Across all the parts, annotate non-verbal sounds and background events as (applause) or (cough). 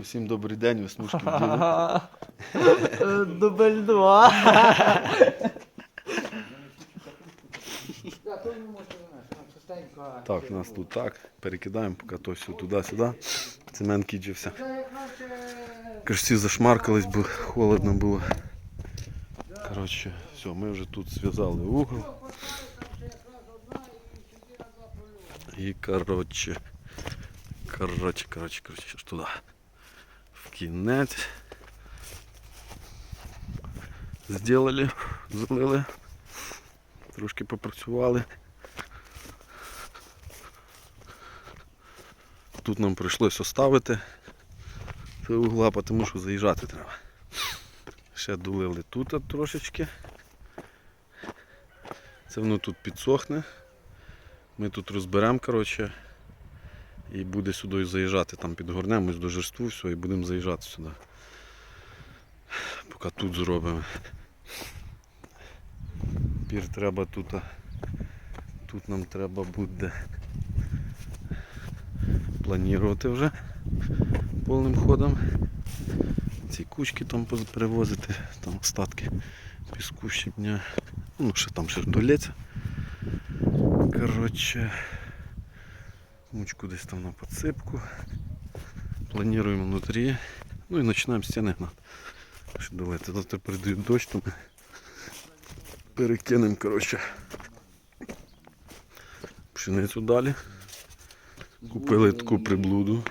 Усім добрий день, веснушки (laughs) вділи. Дубль два. Так, у нас тут так. Перекидаємо, поки то все туди-сюди. Цемент кінчився. Кажці зашмаркались, бо холодно було. Коротше, все, ми вже тут зв'язали угол. І коротше. Коротше, коротше, коротше, аж туди. В кінець. Сделали, залили. Трошки попрацювали. Тут нам прийшлось оставити це угла, тому що заїжджати треба. Ще долили тут трошечки. Це воно тут підсохне. Ми тут розберемо, коротше, і буде сюди заїжджати. Там підгорнемось до жерству, все, і будемо заїжджати сюди. Поки тут зробимо. Пір треба тут. Тут нам треба буде планувати вже повним ходом. Ці кучки там перевозити, там остатки піску щебня. Ну, ще там ще долється. Коротше, мучку десь там на подсипку. Плануємо внутрі. Ну і починаємо стіни гнати. Долити. Завтра передають дощ, то ми перекинемо, коротше. Пшеницю далі. Купили таку приблуду.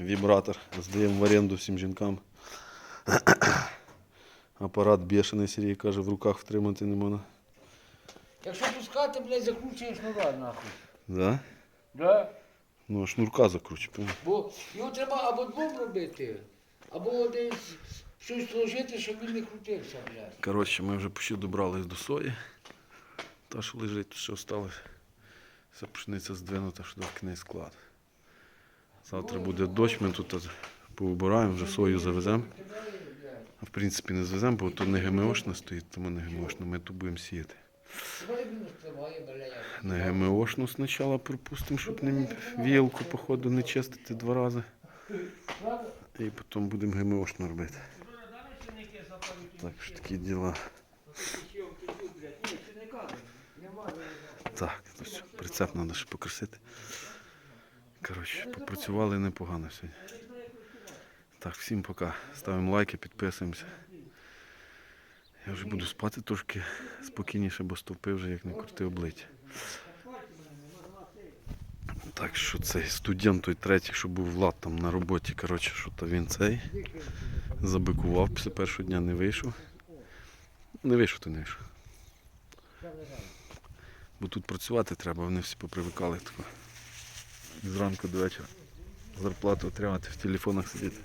Вібратор. Здаємо в оренду всім жінкам. Апарат бешений, Сергій каже, в руках втримати не можна. Якщо пускати, блядь, закручуєш шнура нахуй. Да? Да? Ну, а шнурка закручу. понял? Бо його треба або двом робити, або десь щось сложити, щоб він не крутився, блядь. Коротше, ми вже почти добрались до сої. Та, що лежить, тут ще осталось. Вся пшениця здвинута, що до кінець склад. Завтра буде дощ, ми тут поубираємо, вже сою завеземо. А в принципі не завеземо, бо тут не ГМОшна стоїть, тому не ГМОшна, ми тут будемо сіяти. Блядь. Не ГМОшну спочатку пропустимо, щоб не вілку, походу, не чистити два рази. І потім будемо ГМОшну робити. Так що такі діла. Так, то все, прицеп треба ще покрасити. Коротше, попрацювали непогано сьогодні. Так, всім пока. Ставимо лайки, підписуємося. Я вже буду спати трошки спокійніше, бо стовпи вже як не крути обличчя. Так що цей студент той третій, що був Влад там на роботі, коротше, що то він цей забикував після першого дня, не вийшов. Не вийшов, то не вийшов. Бо тут працювати треба, вони всі попривикали тако. Зранку до вечора. Зарплату отримати, в телефонах сидіти.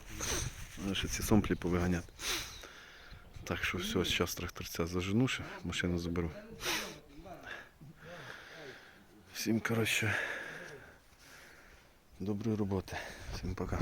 Ще ці сомплі повиганяти. Так що все, зараз тракторця зажену, ще машину заберу. Всім, коротше, доброї роботи. Всім пока.